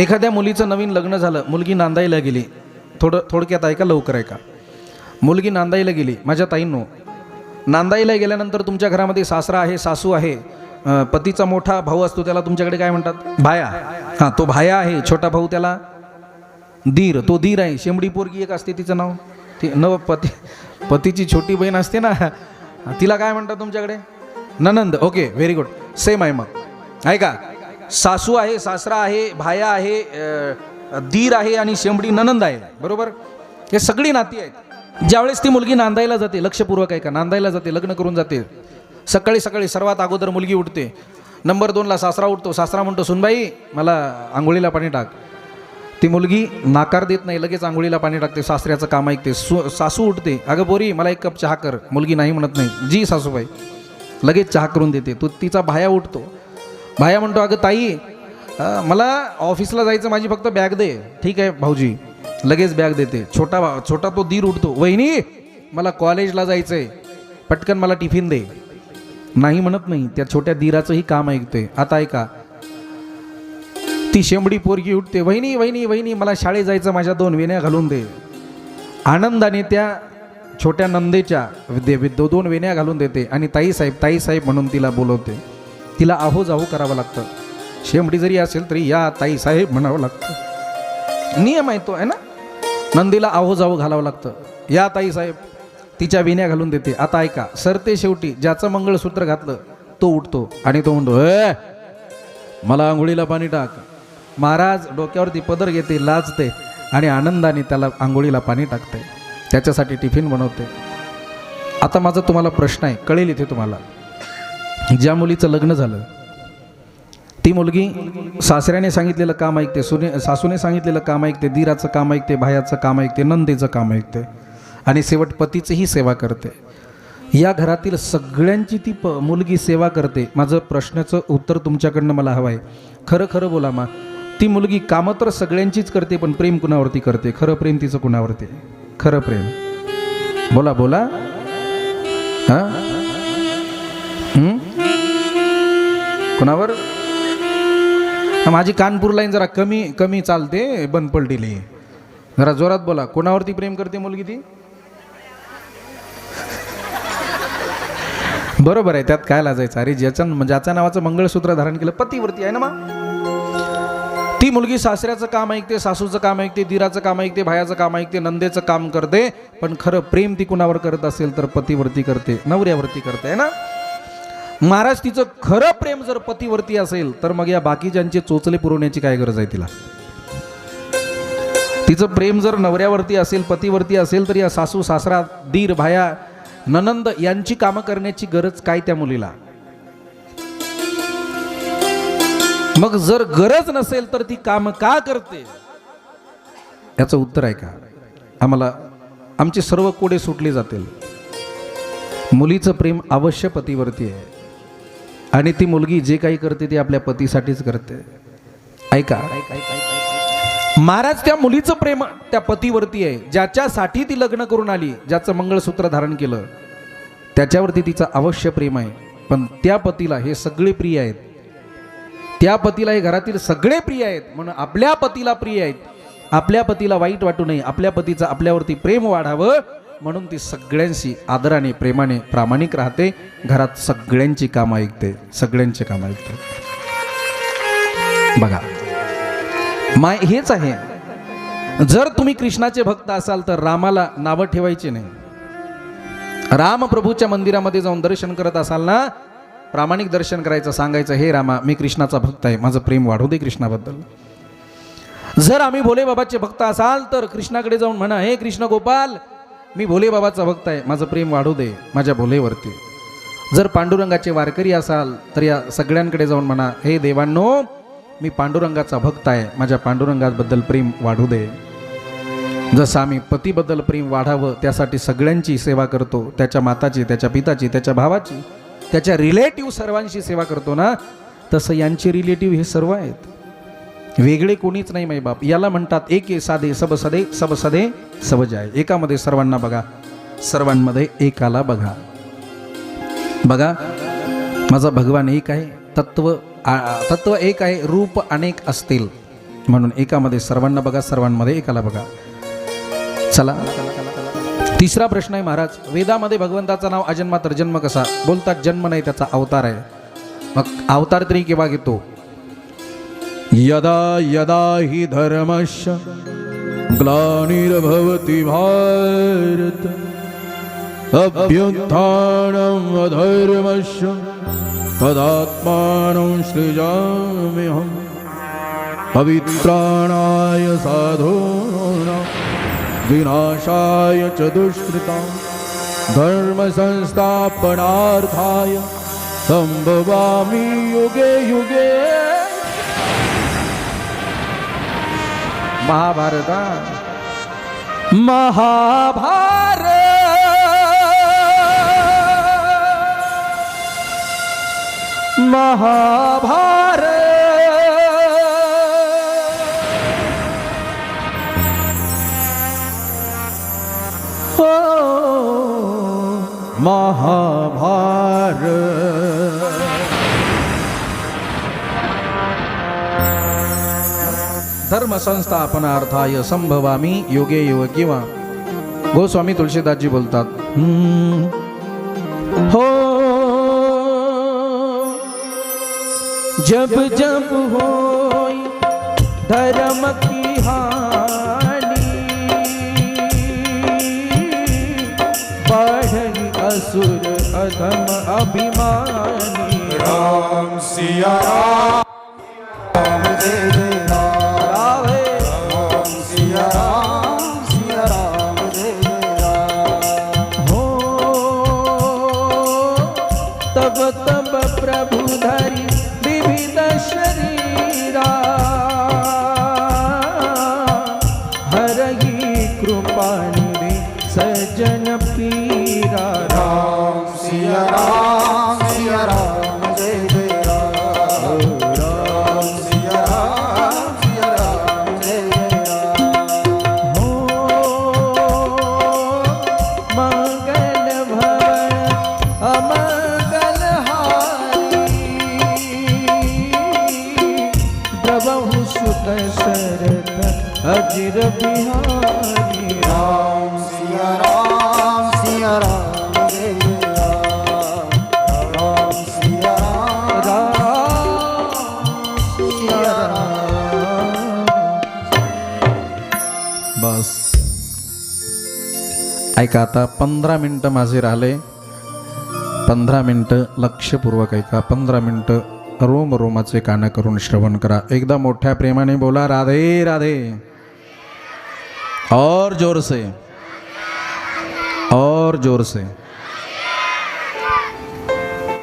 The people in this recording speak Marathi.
एखाद्या मुलीचं नवीन लग्न झालं मुलगी नांदायला गेली. थोडं थोडक्यात ऐका लवकर ऐका. मुलगी नांदायला गेली माझ्या ताईंनो. नांदायला गेल्यानंतर तुमच्या घरामध्ये सासरा आहे सासू आहे पतीचा मोठा भाऊ असतो त्याला तुमच्याकडे काय म्हणतात? भाया. हां तो भाया आहे छोटा भाऊ त्याला. धीर तो धीर आहे. शेंबडी पोरगी एक असते तिचं नाव. ती नव पती पतीची छोटी बहीण असते ना. तिला काय म्हणतात तुमच्याकडे? ननंद. ओके व्हेरी गुड सेम आहे मग ऐका. सासू आहे सासरा आहे भाया आहे दीर आहे आणि शेंबडी ननंद आहे. बरोबर? हे सगळी नाती आहेत. ज्यावेळेस ती मुलगी नांदायला जाते लक्षपूर्वक आहे का नांदायला जाते लग्न करून जाते. सकाळी सकाळी सर्वात अगोदर मुलगी उठते. नंबर दोनला सासरा उठतो सासरा म्हणतो सुनबाई मला आंघोळीला पाणी टाक. ती मुलगी नाकार देत नाही लगेच आंघोळीला पाणी टाकते सासऱ्याचं काम ऐकते. सु सासू उठते अगं बोरी मला एक कप चहा कर. मुलगी नाही म्हणत नाही जी सासूबाई. लगेच चहा करून देते. तो तिचा भाया उठतो. भाया म्हणतो अगं ताई मला ऑफिसला जायचं माझी फक्त बॅग दे. ठीक आहे भाऊजी. लगेच बॅग देते. छोटा भा छोटा तो दीर उठतो वहिनी मला कॉलेजला जायचं आहे पटकन मला टिफिन दे. नाही म्हणत नाही त्या छोट्या दीराचंही काम ऐकते. आता ऐका. ती शेंबडी पोरगी उठते. वहिनी वहिनी वहिनी मला शाळेत जायचं माझ्या दोन वेण्या घालून दे. आनंदाने त्या छोट्या नंदेच्या दे दोन वेण्या घालून देते. आणि ताईसाहेब ताईसाहेब म्हणून तिला बोलवते. तिला आहो जाहो करावं लागतं. शेंबडी जरी असेल तरी या ताई साहेब म्हणावं लागतं. नियम आहे तो आहे ना? नंदीला आहो जाहो घालावं लागतं. या ताई साहेब तिच्या विण्या घालून देते. आता ऐका सरते शेवटी ज्याचं मंगळसूत्र घातलं तो उठतो आणि तो म्हणतो "ए, मला आंघोळीला पाणी टाक. महाराज डोक्यावरती पदर घेते लाजते आणि आनंदाने त्याला आंघोळीला पाणी टाकते. त्याच्यासाठी टिफिन बनवते. आता माझा तुम्हाला प्रश्न आहे कळेल इथे तुम्हाला. ज्या मुलीचं लग्न झालं ती मुलगी सासऱ्याने सांगितलेलं काम ऐकते सुने सासूने सांगितलेलं काम ऐकते दीराचं काम ऐकते भायाचं काम ऐकते नंदेचं काम ऐकते आणि शेवट पतीचीही सेवा करते. या घरातील सगळ्यांची ती प मुलगी सेवा करते. माझं प्रश्नाचं उत्तर तुमच्याकडनं मला हवं आहे खरं खरं बोला मा. ती मुलगी कामं तर सगळ्यांचीच करते पण प्रेम कुणावरती करते? खरं प्रेम तिचं कुणावरती? खरं प्रेम. बोला बोला. कुणावर? माझी कानपूर लाईन जरा कमी कमी चालते बंद पडलेली. जरा जोरात बोला. कोणावरती प्रेम करते मुलगी ती? बरोबर आहे त्यात काय लाजायचं? अरे ज्याच्या ज्याच्या नावाचं मंगळसूत्र धारण केलं पतीवरती आहे ना मग? ती मुलगी सासऱ्याचं काम ऐकते सासूचं काम ऐकते दिराचं काम ऐकते भायाचं काम ऐकते नंदेचं काम करते पण खरं प्रेम ती कुणावर करत असेल तर पतीवरती करते नवऱ्यावरती करते आहे ना? महाराज तिचं खरं प्रेम जर पतीवरती असेल तर मग या बाकीच्यांचे चोचले पुरवण्याची काय गरज आहे तिला? तिचं प्रेम जर नवऱ्यावरती असेल पतीवरती असेल तर या सासू सासरा दीर भाया ननंद यांची कामं करण्याची गरज काय त्या मुलीला? मग जर गरज नसेल तर ती काम का करते? याचं उत्तर आहे का? आम्हाला आमचे सर्व कोडे सुटले जातील. मुलीचं प्रेम अवश्य पतीवरती आहे. आणि ती मुलगी जे काही करते ती आपल्या पतीसाठीच करते. ऐका. महाराज त्या मुलीचं प्रेम त्या पतीवरती आहे. ज्याच्यासाठी ती लग्न करून आली ज्याचं मंगळसूत्र धारण केलं त्याच्यावरती तिचं अवश्य प्रेम आहे. पण त्या पतीला हे सगळे प्रिय आहेत. त्या पतीला हे घरातील सगळे प्रिय आहेत. म्हणून आपल्या पतीला प्रिय आहेत. आपल्या पतीला वाईट वाटू नये. आपल्या पतीचं आपल्यावरती प्रेम वाढावं. म्हणून ती सगळ्यांशी आदराने प्रेमाने प्रामाणिक राहते. घरात सगळ्यांची कामं ऐकते. सगळ्यांची कामं ऐकते. बघा. माय हेच आहे. जर तुम्ही कृष्णाचे भक्त असाल तर रामाला नावं ठेवायची नाही. राम प्रभूच्या मंदिरामध्ये जाऊन दर्शन करत असाल ना प्रामाणिक दर्शन करायचं सांगायचं हे रामा मी कृष्णाचा भक्त आहे. माझं प्रेम वाढू दे कृष्णाबद्दल. जर आम्ही भोले बाबाचे भक्त असाल तर कृष्णाकडे जाऊन म्हणा हे कृष्ण गोपाल मी भोले बाबाचा भक्त आहे माझं प्रेम वाढू दे माझ्या भोलेवरती. जर पांडुरंगाचे वारकरी असाल तर या सगळ्यांकडे जाऊन म्हणा हे देवांनो मी पांडुरंगाचा भक्त आहे माझ्या पांडुरंगाबद्दल प्रेम वाढू दे. जसं आम्ही पतीबद्दल प्रेम वाढावं त्यासाठी सगळ्यांची सेवा करतो. त्याच्या माताची त्याच्या पिताची त्याच्या भावाची त्याच्या रिलेटिव्ह सर्वांची सेवा करतो ना? तसं यांचे रिलेटिव्ह हे सर्व आहेत. वेगळे कोणीच नाही माई बाप. याला म्हणतात एक साधे सब सदे सब सदे सब जाय. एकामध्ये सर्वांना बघा. सर्वांमध्ये एकाला बघा. बघा माझा भगवान एक आहे तत्व तत्व एक आहे रूप अनेक असतील. म्हणून एकामध्ये सर्वांना बघा सर्वांमध्ये एकाला बघा. चला. तिसरा प्रश्न आहे महाराज. वेदामध्ये भगवंताचं नाव अजन्मातर जन्म कसा? बोलतात जन्म नाही त्याचा अवतार आहे. मग अवतार तरी केव्हा घेतो? यदा यदा हि धर्मश ग्लानिर्भवति भारत। अभ्युत्थानम् अधर्मस्य तदात्मानं सृजाम्यहम् पवित्राणाय साधूना विनाशाय च दुष्कृतां धर्मसंस्थापनार्थाय सम्भवामि युगे युगे। মহাভারত। মহাভার মহাভার মহাভারত। महाभारत धर्मसंस्थापनार्थाय संभवामी योगे युग किंवा गोस्वामी तुळशीदासजी बोलतात हम्म. हो, जब जब हो धर्म की हानि बढ़ी असुर अधम अभिमानी राम सिया राम, जय तब तब प्रभु धरि विविध शरीरा। हरही कृपा निधि सज्जन पीरा। राम सिया राम सिया राम। अजिर बिहारी राम सिया राम सिया राम बस. ऐका आता पंधरा मिनटं माझे राहिले. पंधरा मिनटं लक्षपूर्वक ऐका. पंधरा मिनटं रोम रोमाचे कानं करून श्रवण करा. एकदा मोठ्या प्रेमाने बोला राधे राधे. और जोर से और जोर से।